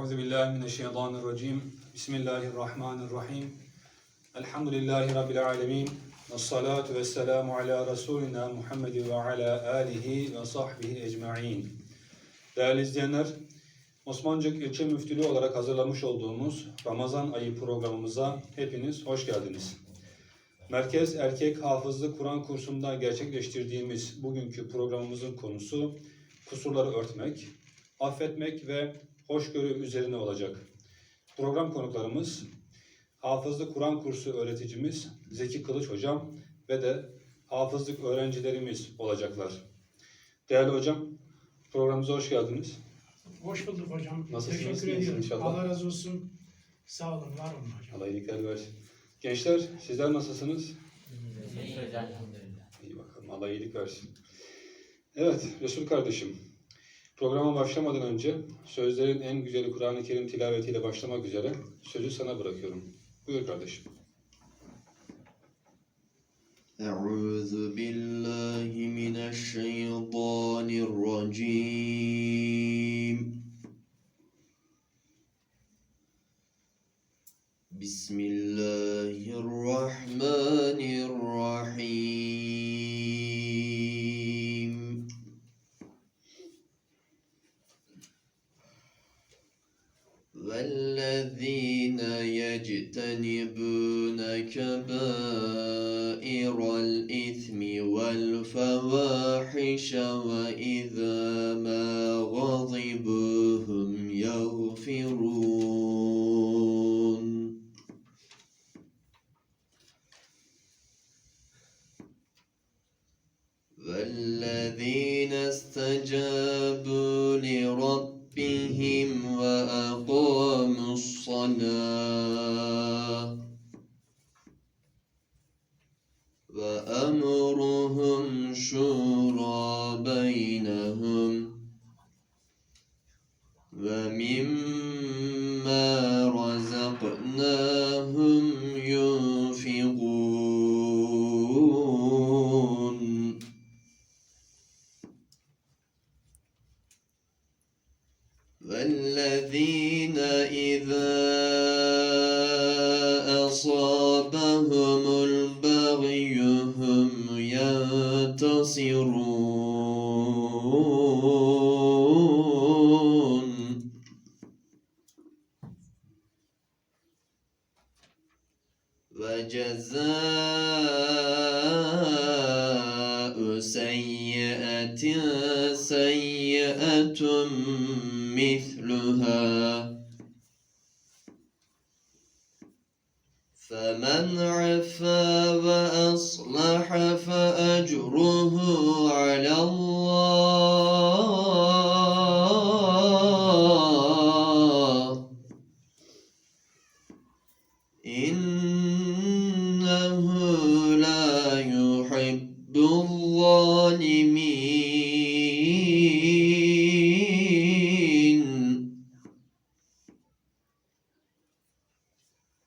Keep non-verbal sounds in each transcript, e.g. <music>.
Euzu billahi mineşşeytanirracim. Bismillahirrahmanirrahim. Elhamdülillahi rabbil alamin. Ves salatu vesselamu ala rasulina Muhammed ve ala alihi ve sahbihi ecmaîn. Değerli izleyenler, Osmancık İlçe Müftülüğü olarak hazırlamış olduğumuz Ramazan ayı programımıza hepiniz hoş geldiniz. Merkez Erkek Hafızlık Kur'an kursunda gerçekleştirdiğimiz bugünkü programımızın konusu kusurları örtmek, affetmek ve hoşgörü üzerine olacak. Program konuklarımız Hafızlık Kur'an kursu öğreticimiz Zeki Kılıç Hocam ve de hafızlık öğrencilerimiz olacaklar. Değerli hocam, programımıza hoş geldiniz. Hoş bulduk hocam. Nasılsınız? Teşekkür ediyorum. inşallah. Allah razı olsun. Sağ olun, var olun hocam. Allah iyilikler versin. Gençler, sizler nasılsınız? Elhamdülillah. İyi bakalım. Allah iyilik versin. Evet, Resul kardeşim. Programa başlamadan önce sözlerin en güzeli Kur'an-ı Kerim tilavetiyle başlamak üzere sözü sana bırakıyorum. Buyur kardeşim. Euzu billahi mineşşeytanirracim. Bismillahirrahmanirrahim. والذين يجتنبون كبائر الإثم والفواحش وإذا ما غضبوا هم يغفرون. وجزاء سيئة سيئة مثلها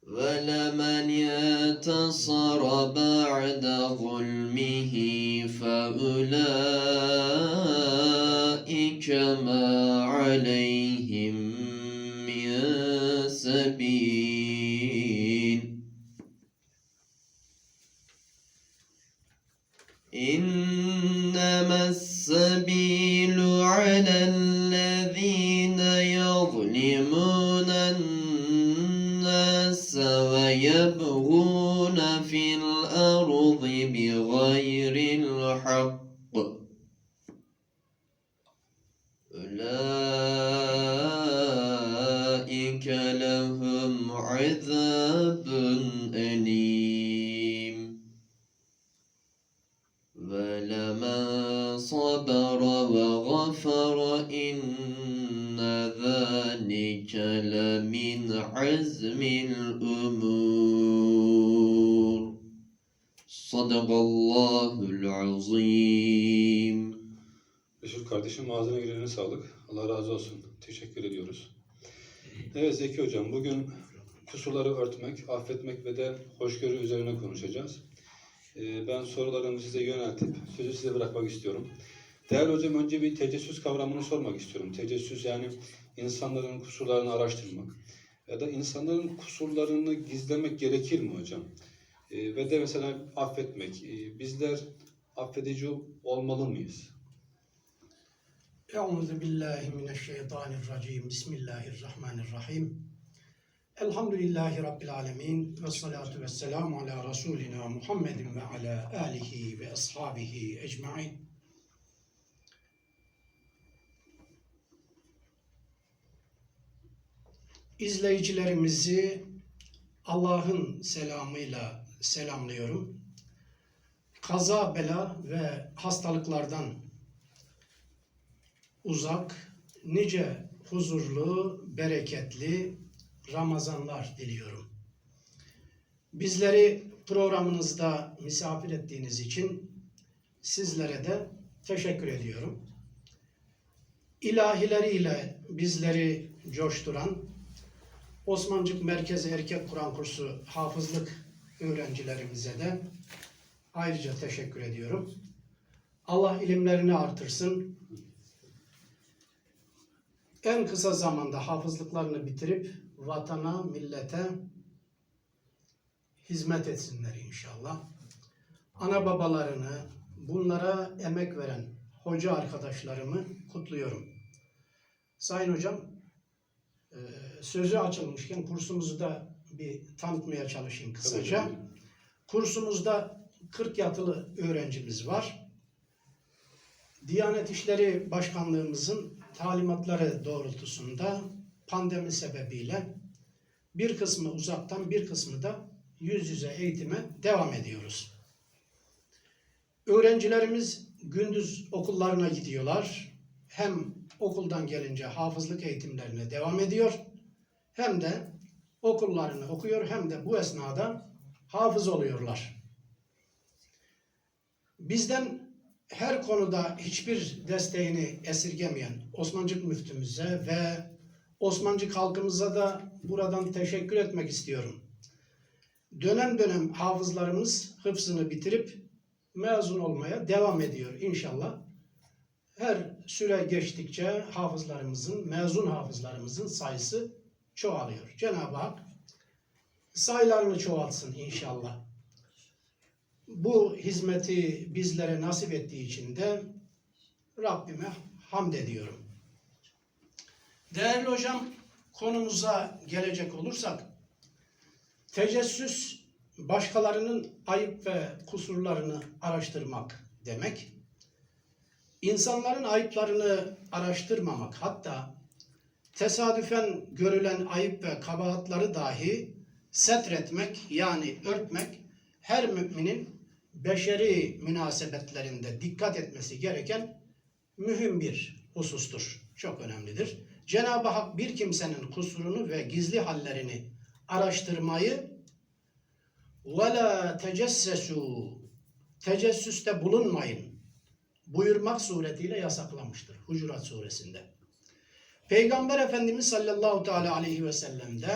ولمن ينتصر بعد ظلمه فأولئك ما عليهم من سبيل. إنما السبيل على وغفر إن ذلك لمن عزم الأمور صدق الله العظيم Resul kardeşim ağzına girene sağlık. Allah razı olsun. Teşekkür ediyoruz. Evet Zeki Hocam bugün kusurları örtmek, affetmek ve de hoşgörü üzerine konuşacağız. Ee, Ben sorularımı size yöneltip sözü size bırakmak istiyorum. Değerli hocam önce bir tecessüs kavramını sormak istiyorum. Tecessüs yani insanların kusurlarını araştırmak ya da insanların kusurlarını gizlemek gerekir mi hocam? Ee, ve de mesela affetmek. Ee, bizler affedici olmalı mıyız? Euzu billahi mineşşeytanirracim. Bismillahirrahmanirrahim. Elhamdülillahi Rabbil alemin. Ve salatu ve selamu ala Resulina Muhammedin ve ala alihi ve ashabihi ecmain. İzleyicilerimizi Allah'ın selamıyla selamlıyorum. Kaza, bela ve hastalıklardan uzak, nice huzurlu, bereketli Ramazanlar diliyorum. Bizleri programınızda misafir ettiğiniz için sizlere de teşekkür ediyorum. İlahileriyle bizleri coşturan Osmancık Merkez Erkek Kur'an Kursu hafızlık öğrencilerimize de ayrıca teşekkür ediyorum. Allah ilimlerini artırsın, en kısa zamanda hafızlıklarını bitirip vatana, millete hizmet etsinler inşallah. Ana babalarını, bunlara emek veren hoca arkadaşlarımı kutluyorum. Sayın hocam, sözü açılmışken kursumuzu da bir tanıtmaya çalışayım kısaca. Tabii. Kursumuzda 40 yatılı öğrencimiz var. Diyanet İşleri Başkanlığımızın talimatları doğrultusunda pandemi sebebiyle bir kısmı uzaktan bir kısmı da yüz yüze eğitime devam ediyoruz. Öğrencilerimiz gündüz okullarına gidiyorlar. Hem okuldan gelince hafızlık eğitimlerine devam ediyor. Hem de okullarını okuyor hem de bu esnada hafız oluyorlar. Bizden her konuda hiçbir desteğini esirgemeyen Osmancık müftümüze ve Osmancık halkımıza da buradan teşekkür etmek istiyorum. Dönem dönem hafızlarımız hıfzını bitirip mezun olmaya devam ediyor inşallah. Her süre geçtikçe hafızlarımızın, mezun hafızlarımızın sayısı çoğalıyor. Cenab-ı Hak sayılarını çoğaltsın inşallah bu hizmeti bizlere nasip ettiği için de Rabbime hamd ediyorum. Değerli hocam, konumuza gelecek olursak, tecessüs başkalarının ayıp ve kusurlarını araştırmak demek İnsanların ayıplarını araştırmamak, hatta tesadüfen görülen ayıp ve kabahatları dahi setretmek yani örtmek her müminin beşeri münasebetlerinde dikkat etmesi gereken mühim bir husustur. Çok önemlidir. Cenab-ı Hak bir kimsenin kusurunu ve gizli hallerini araştırmayı وَلَا تَجَسَّسُوا Tecessüste bulunmayın buyurmak suretiyle yasaklamıştır. Hucurat suresinde. Peygamber Efendimiz sallallahu teala aleyhi ve sellem'de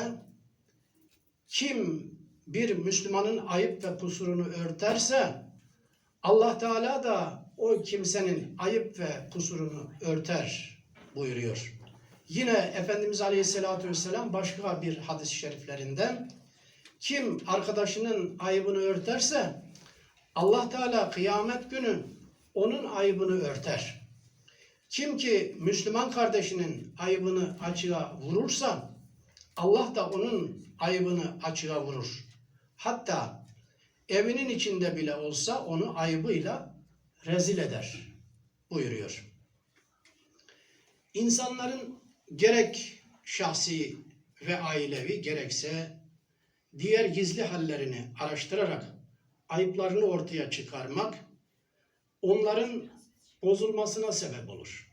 kim bir Müslümanın ayıp ve kusurunu örterse Allah Teala da o kimsenin ayıp ve kusurunu örter buyuruyor. Yine Efendimiz Aleyhisselatü Vesselam başka bir hadis-i şeriflerinden kim arkadaşının ayıbını örterse Allah Teala kıyamet günü onun ayıbını örter. Kim ki Müslüman kardeşinin ayıbını açığa vurursa Allah da onun ayıbını açığa vurur. Hatta evinin içinde bile olsa onu ayıbıyla rezil eder buyuruyor. İnsanların gerek şahsi ve ailevi gerekse diğer gizli hallerini araştırarak ayıplarını ortaya çıkarmak onların bozulmasına sebep olur.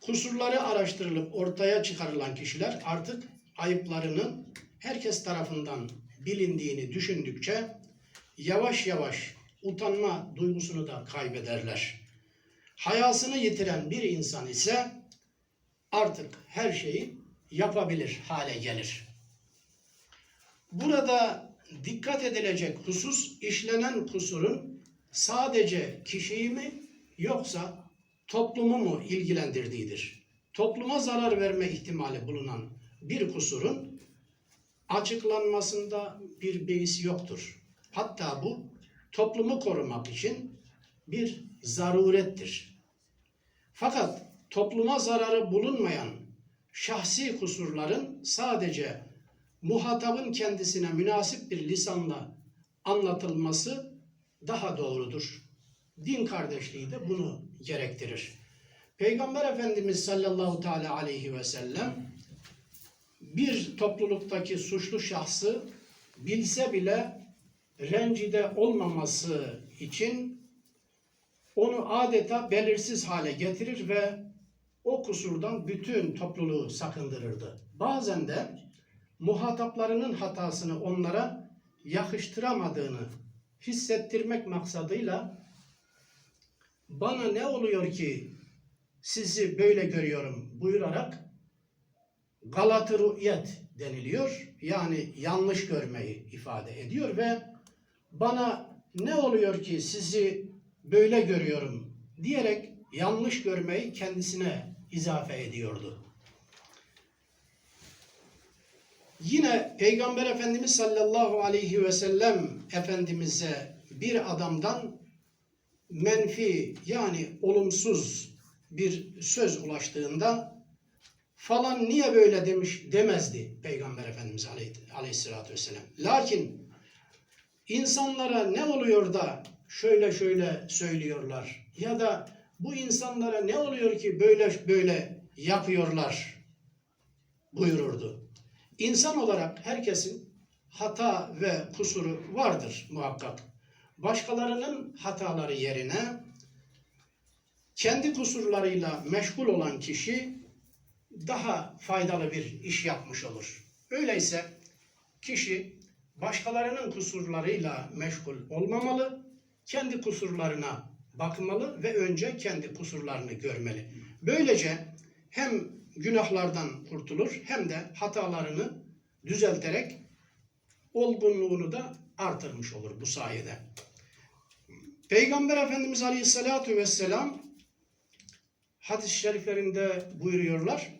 Kusurları araştırılıp ortaya çıkarılan kişiler artık ayıplarının herkes tarafından bilindiğini düşündükçe yavaş yavaş utanma duygusunu da kaybederler. Hayasını yitiren bir insan ise artık her şeyi yapabilir hale gelir. Burada dikkat edilecek husus işlenen kusurun sadece kişiyi mi yoksa toplumu mu ilgilendirdiğidir. topluma zarar verme ihtimali bulunan bir kusurun açıklanmasında bir beis yoktur. Hatta bu toplumu korumak için bir zarurettir. Fakat topluma zararı bulunmayan şahsi kusurların sadece muhatabın kendisine münasip bir lisanla anlatılması daha doğrudur. Din kardeşliği de bunu gerektirir. Peygamber Efendimiz sallallahu teala aleyhi ve sellem bir topluluktaki suçlu şahsı bilse bile rencide olmaması için onu adeta belirsiz hale getirir ve o kusurdan bütün topluluğu sakındırırdı. Bazen de muhataplarının hatasını onlara yakıştıramadığını hissettirmek maksadıyla bana ne oluyor ki sizi böyle görüyorum buyurarak Galatı deniliyor. Yani yanlış görmeyi ifade ediyor ve bana ne oluyor ki sizi böyle görüyorum diyerek yanlış görmeyi kendisine izafe ediyordu. Yine Peygamber Efendimiz sallallahu aleyhi ve sellem Efendimiz'e bir adamdan menfi yani olumsuz bir söz ulaştığında falan niye böyle demiş demezdi Peygamber Efendimiz aleyh, aleyhissalatü vesselam. Lakin insanlara ne oluyor da şöyle şöyle söylüyorlar ya da bu insanlara ne oluyor ki böyle böyle yapıyorlar buyururdu. İnsan olarak herkesin hata ve kusuru vardır muhakkak. Başkalarının hataları yerine kendi kusurlarıyla meşgul olan kişi daha faydalı bir iş yapmış olur. Öyleyse kişi başkalarının kusurlarıyla meşgul olmamalı, kendi kusurlarına bakmalı ve önce kendi kusurlarını görmeli. Böylece hem günahlardan kurtulur hem de hatalarını düzelterek olgunluğunu da artırmış olur bu sayede. Peygamber Efendimiz Aleyhisselatü Vesselam hadis-i şeriflerinde buyuruyorlar.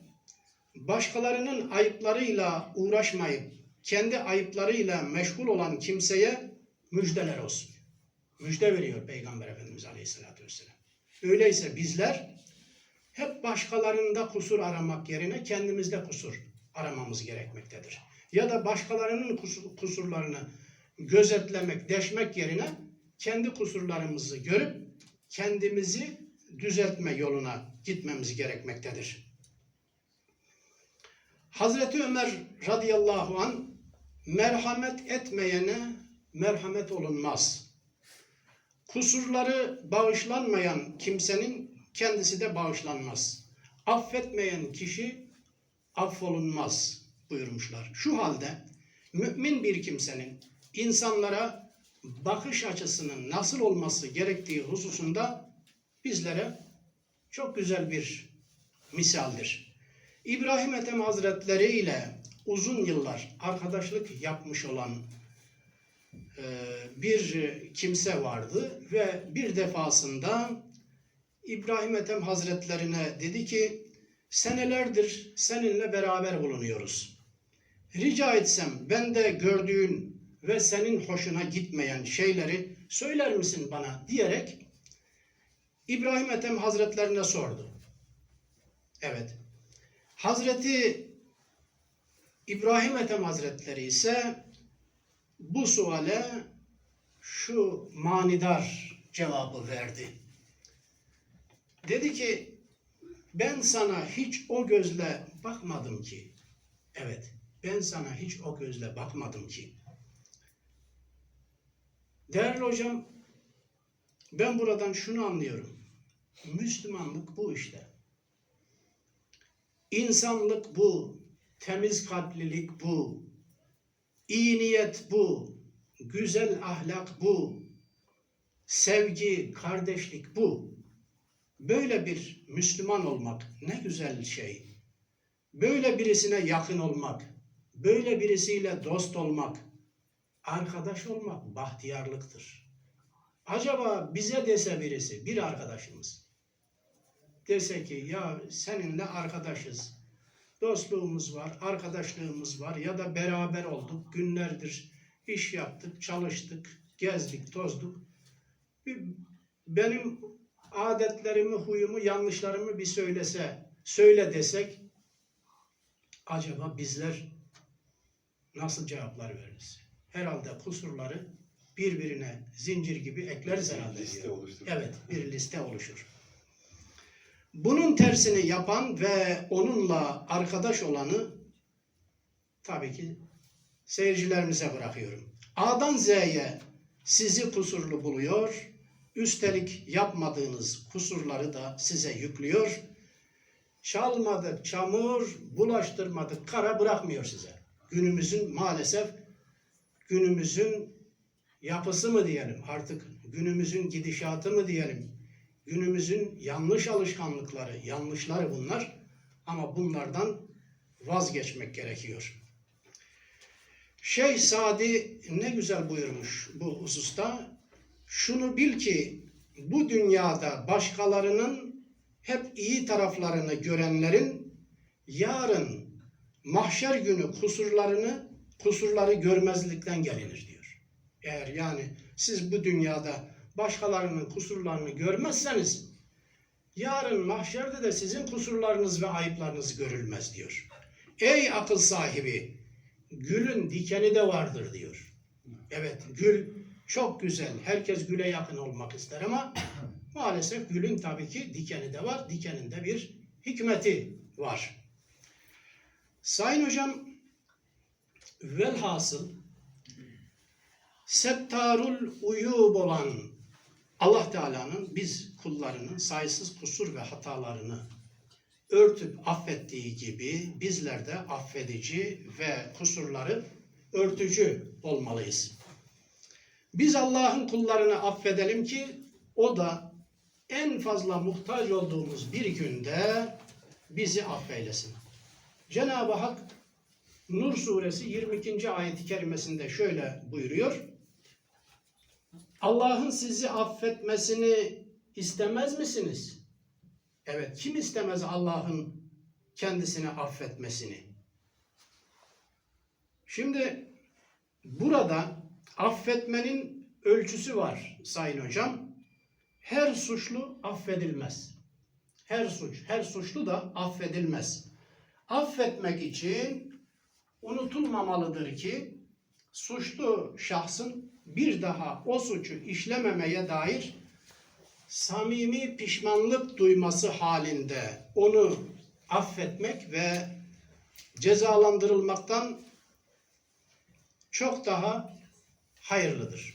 Başkalarının ayıplarıyla uğraşmayıp kendi ayıplarıyla meşgul olan kimseye müjdeler olsun. Müjde veriyor Peygamber Efendimiz Aleyhisselatü Vesselam. Öyleyse bizler hep başkalarında kusur aramak yerine kendimizde kusur aramamız gerekmektedir. Ya da başkalarının kusur- kusurlarını gözetlemek, deşmek yerine kendi kusurlarımızı görüp kendimizi düzeltme yoluna gitmemiz gerekmektedir. Hazreti Ömer radıyallahu an merhamet etmeyene merhamet olunmaz. Kusurları bağışlanmayan kimsenin kendisi de bağışlanmaz. Affetmeyen kişi affolunmaz buyurmuşlar. Şu halde mümin bir kimsenin insanlara bakış açısının nasıl olması gerektiği hususunda bizlere çok güzel bir misaldir. İbrahim Ethem Hazretleri ile uzun yıllar arkadaşlık yapmış olan e, bir kimse vardı ve bir defasında İbrahim Ethem Hazretlerine dedi ki senelerdir seninle beraber bulunuyoruz. Rica etsem ben de gördüğün ve senin hoşuna gitmeyen şeyleri söyler misin bana diyerek İbrahim Ethem Hazretlerine sordu. Evet. Hazreti İbrahim Ethem Hazretleri ise bu suale şu manidar cevabı verdi. Dedi ki ben sana hiç o gözle bakmadım ki. Evet, ben sana hiç o gözle bakmadım ki. Değerli hocam, ben buradan şunu anlıyorum. Müslümanlık bu işte. İnsanlık bu, temiz kalplilik bu, iyi niyet bu, güzel ahlak bu, sevgi, kardeşlik bu. Böyle bir Müslüman olmak ne güzel şey. Böyle birisine yakın olmak, böyle birisiyle dost olmak, arkadaş olmak bahtiyarlıktır. Acaba bize dese birisi, bir arkadaşımız, dese ki ya seninle arkadaşız. Dostluğumuz var, arkadaşlığımız var ya da beraber olduk. Günlerdir iş yaptık, çalıştık, gezdik, tozduk. Benim adetlerimi, huyumu, yanlışlarımı bir söylese, söyle desek acaba bizler nasıl cevaplar veririz? Herhalde kusurları birbirine zincir gibi ekleriz herhalde. Liste diyor. oluşturur. Evet, bir liste oluşur. Bunun tersini yapan ve onunla arkadaş olanı tabii ki seyircilerimize bırakıyorum. A'dan Z'ye sizi kusurlu buluyor, üstelik yapmadığınız kusurları da size yüklüyor. Çalmadık çamur, bulaştırmadık kara bırakmıyor size. Günümüzün maalesef günümüzün yapısı mı diyelim artık günümüzün gidişatı mı diyelim günümüzün yanlış alışkanlıkları, yanlışları bunlar ama bunlardan vazgeçmek gerekiyor. Şeyh Sadi ne güzel buyurmuş bu hususta. Şunu bil ki bu dünyada başkalarının hep iyi taraflarını görenlerin yarın mahşer günü kusurlarını kusurları görmezlikten gelinir diyor. Eğer yani siz bu dünyada başkalarının kusurlarını görmezseniz yarın mahşerde de sizin kusurlarınız ve ayıplarınız görülmez diyor. Ey akıl sahibi gülün dikeni de vardır diyor. Evet gül çok güzel. Herkes güle yakın olmak ister ama <clears throat> maalesef gülün tabii ki dikeni de var. Dikeninde bir hikmeti var. Sayın hocam velhasıl settarul uyub olan Allah Teala'nın biz kullarının sayısız kusur ve hatalarını örtüp affettiği gibi bizler de affedici ve kusurları örtücü olmalıyız. Biz Allah'ın kullarını affedelim ki o da en fazla muhtaç olduğumuz bir günde bizi affeylesin. Cenab-ı Hak Nur suresi 22. ayet-i kerimesinde şöyle buyuruyor. Allah'ın sizi affetmesini istemez misiniz? Evet, kim istemez Allah'ın kendisini affetmesini? Şimdi burada affetmenin ölçüsü var Sayın Hocam. Her suçlu affedilmez. Her suç, her suçlu da affedilmez. Affetmek için unutulmamalıdır ki suçlu şahsın bir daha o suçu işlememeye dair samimi pişmanlık duyması halinde onu affetmek ve cezalandırılmaktan çok daha hayırlıdır.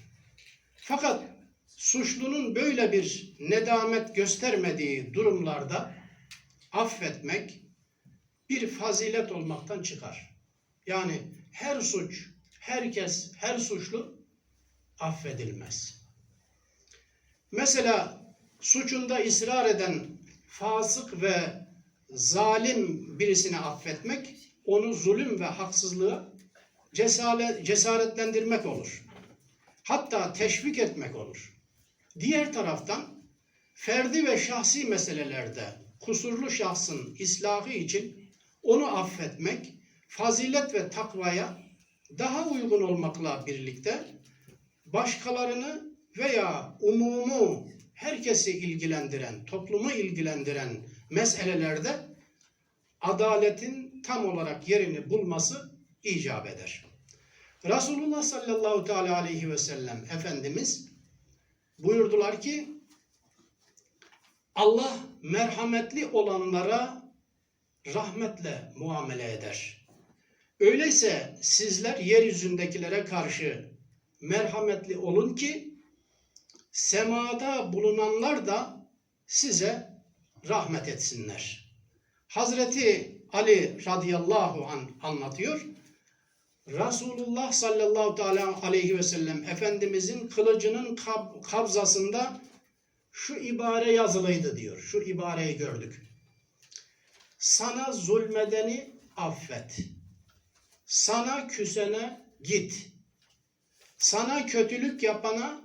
Fakat suçlunun böyle bir nedamet göstermediği durumlarda affetmek bir fazilet olmaktan çıkar. Yani her suç, herkes, her suçlu affedilmez. Mesela suçunda ısrar eden fasık ve zalim birisini affetmek, onu zulüm ve haksızlığa cesaret, cesaretlendirmek olur. Hatta teşvik etmek olur. Diğer taraftan ferdi ve şahsi meselelerde kusurlu şahsın islahı için onu affetmek, fazilet ve takvaya daha uygun olmakla birlikte başkalarını veya umumu herkesi ilgilendiren, toplumu ilgilendiren meselelerde adaletin tam olarak yerini bulması icap eder. Resulullah sallallahu teala aleyhi ve sellem Efendimiz buyurdular ki Allah merhametli olanlara rahmetle muamele eder. Öyleyse sizler yeryüzündekilere karşı merhametli olun ki semada bulunanlar da size rahmet etsinler. Hazreti Ali radıyallahu an anlatıyor. Resulullah sallallahu teala aleyhi ve sellem Efendimizin kılıcının kab- kabzasında şu ibare yazılıydı diyor. Şu ibareyi gördük. Sana zulmedeni affet. Sana küsene git. Sana kötülük yapana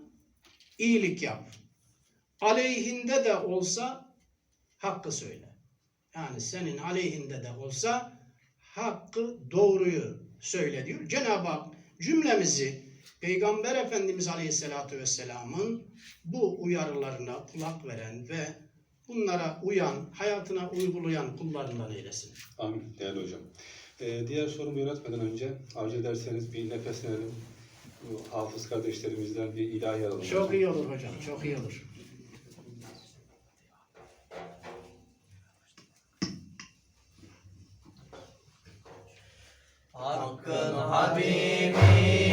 iyilik yap. Aleyhinde de olsa hakkı söyle. Yani senin aleyhinde de olsa hakkı doğruyu söyle diyor. Cenab-ı Hak cümlemizi Peygamber Efendimiz Aleyhisselatü Vesselam'ın bu uyarılarına kulak veren ve bunlara uyan, hayatına uygulayan kullarından eylesin. Amin değerli hocam. Ee, diğer sorumu yönetmeden önce arzu ederseniz bir nefeslenelim. Bu hafız kardeşlerimizden bir ilahi alalım. Çok hocam. iyi olur hocam, çok iyi olur. Hakkın Habibi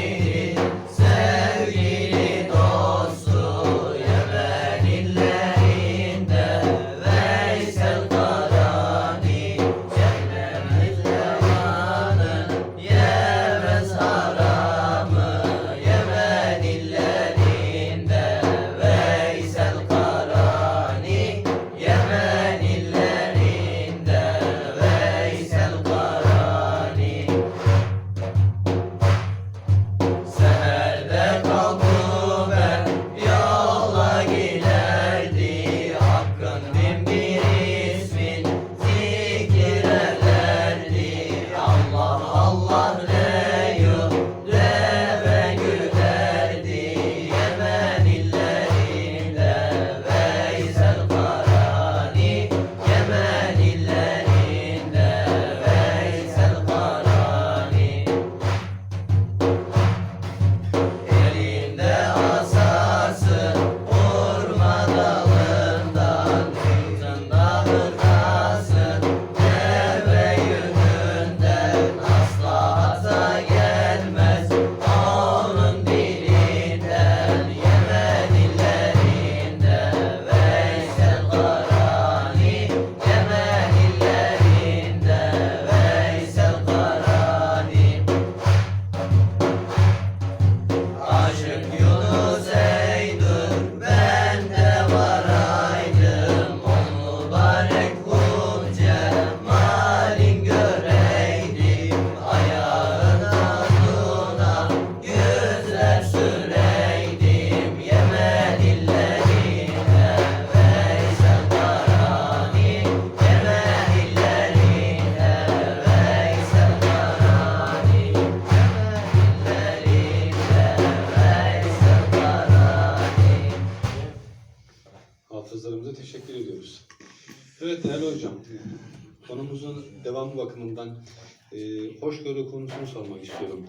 konusunu sormak istiyorum.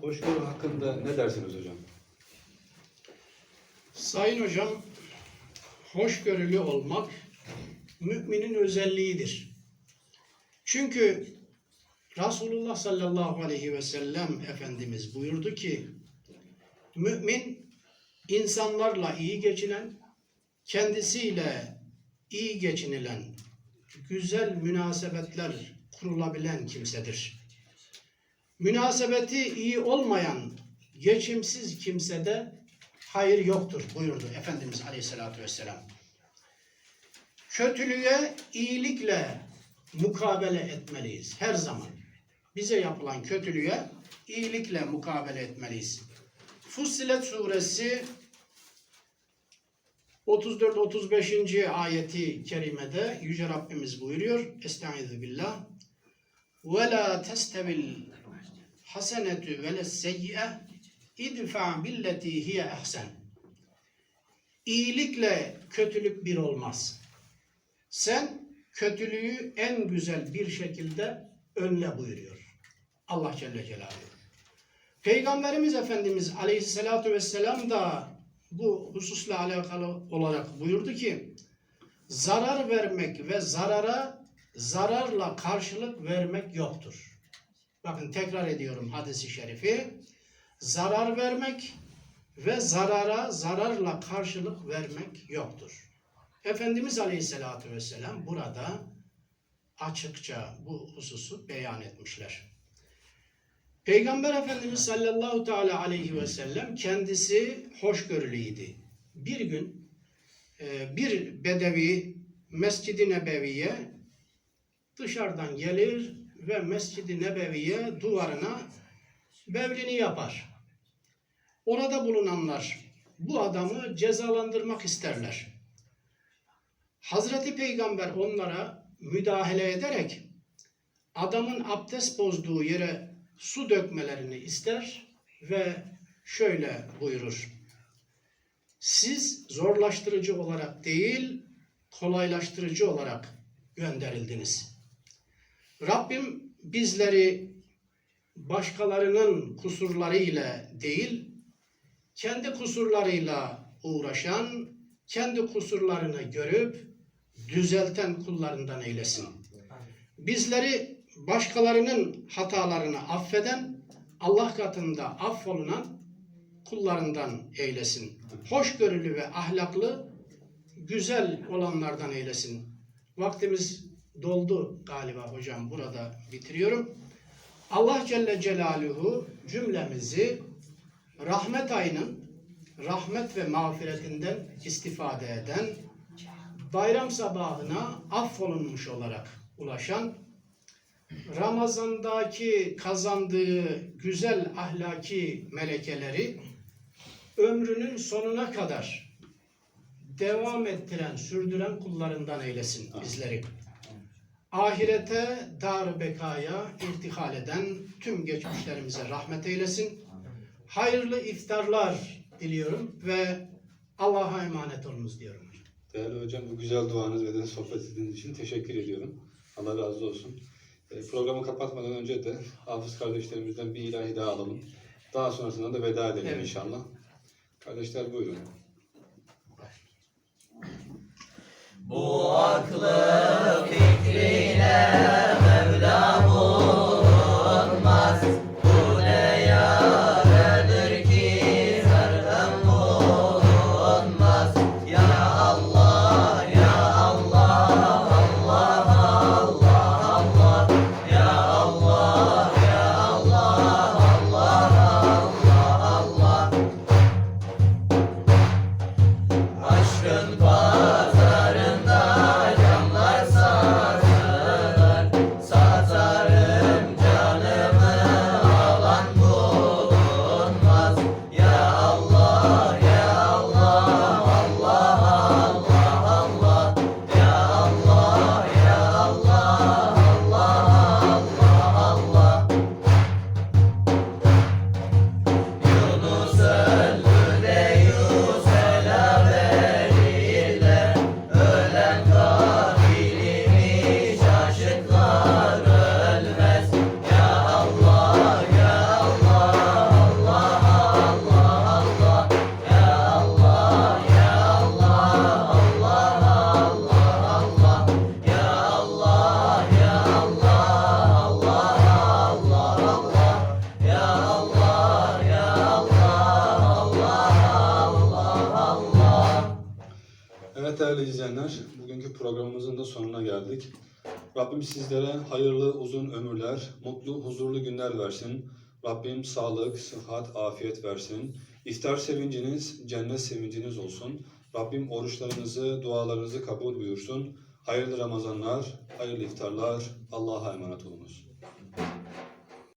Hoşgörü hakkında ne dersiniz hocam? Sayın hocam, hoşgörülü olmak müminin özelliğidir. Çünkü Resulullah sallallahu aleyhi ve sellem Efendimiz buyurdu ki, mümin insanlarla iyi geçinen, kendisiyle iyi geçinilen, güzel münasebetler kurulabilen kimsedir. Münasebeti iyi olmayan, geçimsiz kimsede hayır yoktur buyurdu Efendimiz Aleyhisselatü Vesselam. Kötülüğe iyilikle mukabele etmeliyiz her zaman. Bize yapılan kötülüğe iyilikle mukabele etmeliyiz. Fussilet suresi 34-35. ayeti kerimede Yüce Rabbimiz buyuruyor. Estaizu billah. La testevil hasenetü ve seyyi'e idfa billeti hiye ehsen. İyilikle kötülük bir olmaz. Sen kötülüğü en güzel bir şekilde önle buyuruyor. Allah Celle Celaluhu. Peygamberimiz Efendimiz Aleyhisselatü Vesselam da bu hususla alakalı olarak buyurdu ki zarar vermek ve zarara zararla karşılık vermek yoktur. Bakın tekrar ediyorum hadisi şerifi. Zarar vermek ve zarara zararla karşılık vermek yoktur. Efendimiz Aleyhisselatü Vesselam burada açıkça bu hususu beyan etmişler. Peygamber Efendimiz sallallahu teala aleyhi ve sellem kendisi hoşgörülüydü. Bir gün e, bir bedevi Mescid-i Nebevi'ye dışarıdan gelir ve Mescid-i Nebevi'ye duvarına bevlini yapar. Orada bulunanlar bu adamı cezalandırmak isterler. Hazreti Peygamber onlara müdahale ederek adamın abdest bozduğu yere su dökmelerini ister ve şöyle buyurur. Siz zorlaştırıcı olarak değil, kolaylaştırıcı olarak gönderildiniz. Rabbim bizleri başkalarının kusurlarıyla değil, kendi kusurlarıyla uğraşan, kendi kusurlarını görüp düzelten kullarından eylesin. Bizleri başkalarının hatalarını affeden, Allah katında affolunan kullarından eylesin. Hoşgörülü ve ahlaklı, güzel olanlardan eylesin. Vaktimiz doldu galiba hocam. Burada bitiriyorum. Allah Celle Celaluhu cümlemizi rahmet ayının rahmet ve mağfiretinden istifade eden, bayram sabahına affolunmuş olarak ulaşan, Ramazandaki kazandığı güzel ahlaki melekeleri ömrünün sonuna kadar devam ettiren, sürdüren kullarından eylesin bizleri. Ahirete, dar bekaya irtihal eden tüm geçmişlerimize rahmet eylesin. Hayırlı iftarlar diliyorum ve Allah'a emanet olunuz diyorum. Değerli hocam bu güzel duanız ve de sohbet ettiğiniz için teşekkür ediyorum. Allah razı olsun. E, Programı kapatmadan önce de hafız kardeşlerimizden bir ilahi daha alalım. Daha sonrasında da veda edelim Evet. inşallah. Kardeşler buyurun. Bu aklı fikriyle Mevla Rabbim sizlere hayırlı uzun ömürler, mutlu, huzurlu günler versin. Rabbim sağlık, sıhhat, afiyet versin. İftar sevinciniz, cennet sevinciniz olsun. Rabbim oruçlarınızı, dualarınızı kabul buyursun. Hayırlı Ramazanlar, hayırlı iftarlar. Allah'a emanet olunuz.